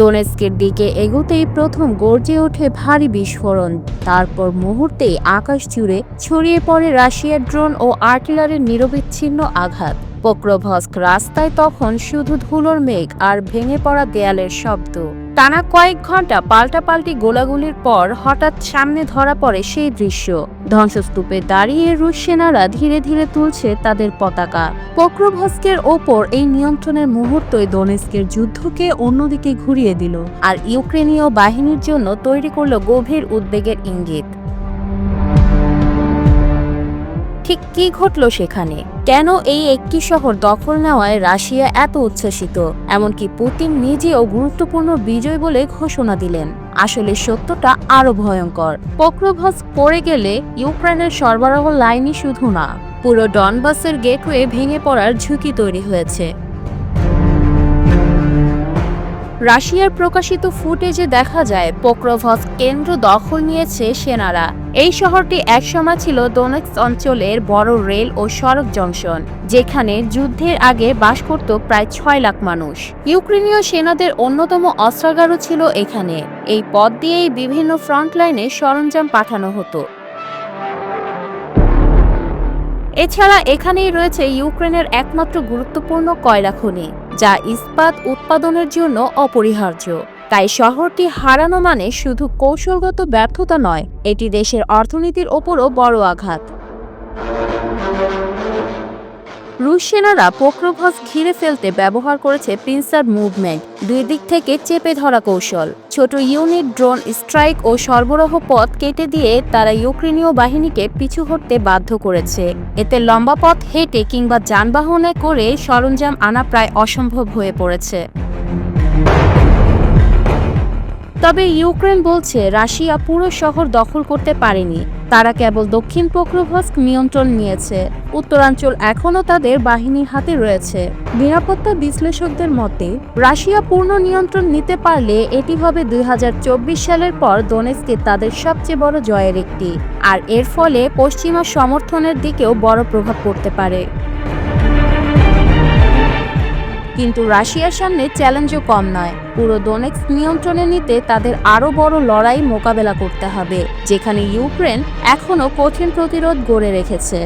দোনেস্কের দিকে এগোতেই প্রথম গর্জে ওঠে ভারী বিস্ফোরণ। তারপর মুহূর্তেই আকাশ জুড়ে ছড়িয়ে পড়ে রাশিয়ার ড্রোন ও আর্টিলারির নিরবিচ্ছিন্ন আঘাত। পোক্রোভস্ক রাস্তায় তখন শুধু ধুলোর মেঘ আর ভেঙে পড়া দেয়ালের শব্দ। টানা কয়েক ঘণ্টা পাল্টাপাল্টি গোলাগুলির পর হঠাৎ সামনে ধরা পড়ে সেই দৃশ্য। ধ্বংসস্তূপে দাঁড়িয়ে রুশ সেনারা ধীরে ধীরে তুলছে তাদের পতাকা। পোক্রোভস্কের ওপর এই নিয়ন্ত্রণের মুহূর্তই দোনেস্কের যুদ্ধকে অন্যদিকে ঘুরিয়ে দিল, আর ইউক্রেনীয় বাহিনীর জন্য তৈরি করল গভীর উদ্বেগের ইঙ্গিত। ঠিক কি ঘটল সেখানে? কেন এই একটি শহর দখল নেওয়ায় রাশিয়া এত উচ্ছ্বসিত? এমনকি পুতিন নিজেও গুরুত্বপূর্ণ বিজয় বলে ঘোষণা দিলেন। আসলে সত্যটা আরও ভয়ঙ্কর। পোক্রোভস পড়ে গেলে ইউক্রেনের সরবরাহ লাইনই শুধু না, পুরো ডনবাসের গেটওয়ে ভেঙে পড়ার ঝুঁকি তৈরি হয়েছে। রাশিয়ার প্রকাশিত ফুটেজে দেখা যায় পোক্রোভস কেন্দ্র দখল নিয়েছে সেনারা। এই শহরটি একসময় ছিল দোনেক্স অঞ্চলের বড় রেল ও সড়ক জংশন, যেখানে যুদ্ধের আগে বাস করত প্রায় ছয় লাখ মানুষ। ইউক্রেনীয় সেনাদের অন্যতম অস্ত্রাগারও ছিল এখানে। এই পথ দিয়েই বিভিন্ন ফ্রন্ট লাইনে সরঞ্জাম পাঠানো হতো। এছাড়া এখানেই রয়েছে ইউক্রেনের একমাত্র গুরুত্বপূর্ণ কয়লা খনি। যা ইস্পাত উৎপাদনের জন্য অপরিহার্য। তাই শহরটি হারানো মানে শুধু কৌশলগত ব্যর্থতা নয়, এটি দেশের অর্থনীতির ওপরও বড় আঘাত। রুশ সেনারা পোক্রোভস ঘিরে ফেলতে ব্যবহার করেছে প্রিন্সার মুভমেন্ট, দুই দিক থেকে চেপে ধরা কৌশল। ছোট ইউনিট ড্রোন স্ট্রাইক ও সরবরাহ পথ কেটে দিয়ে তারা ইউক্রেনীয় বাহিনীকে পিছু হটতে বাধ্য করেছে। এতে লম্বা পথ হেঁটে কিংবা যানবাহনে করে সরঞ্জাম আনা প্রায় অসম্ভব হয়ে পড়েছে। তবে ইউক্রেন বলছে, রাশিয়া পুরো শহর দখল করতে পারেনি। তারা কেবল দক্ষিণ পোক্রোভস্ক নিয়ন্ত্রণ নিয়েছে। উত্তরাঞ্চল এখনও তাদের বাহিনীর হাতে রয়েছে। নিরাপত্তা বিশ্লেষকদের মতে, রাশিয়া পূর্ণ নিয়ন্ত্রণ নিতে পারলে এটি হবে দুই হাজার চব্বিশ সালের পর দোনেস্কে তাদের সবচেয়ে বড় জয়ের একটি। আর এর ফলে পশ্চিমা সমর্থনের দিকেও বড় প্রভাব পড়তে পারে। কিন্তু রাশিয়ার সামনে চ্যালেঞ্জও কম নয়। পুরো ডোনেক্স নিয়ন্ত্রণে নিতে তাদের আরও বড় লড়াই মোকাবেলা করতে হবে, যেখানে ইউক্রেন এখনও কঠিন প্রতিরোধ গড়ে রেখেছে।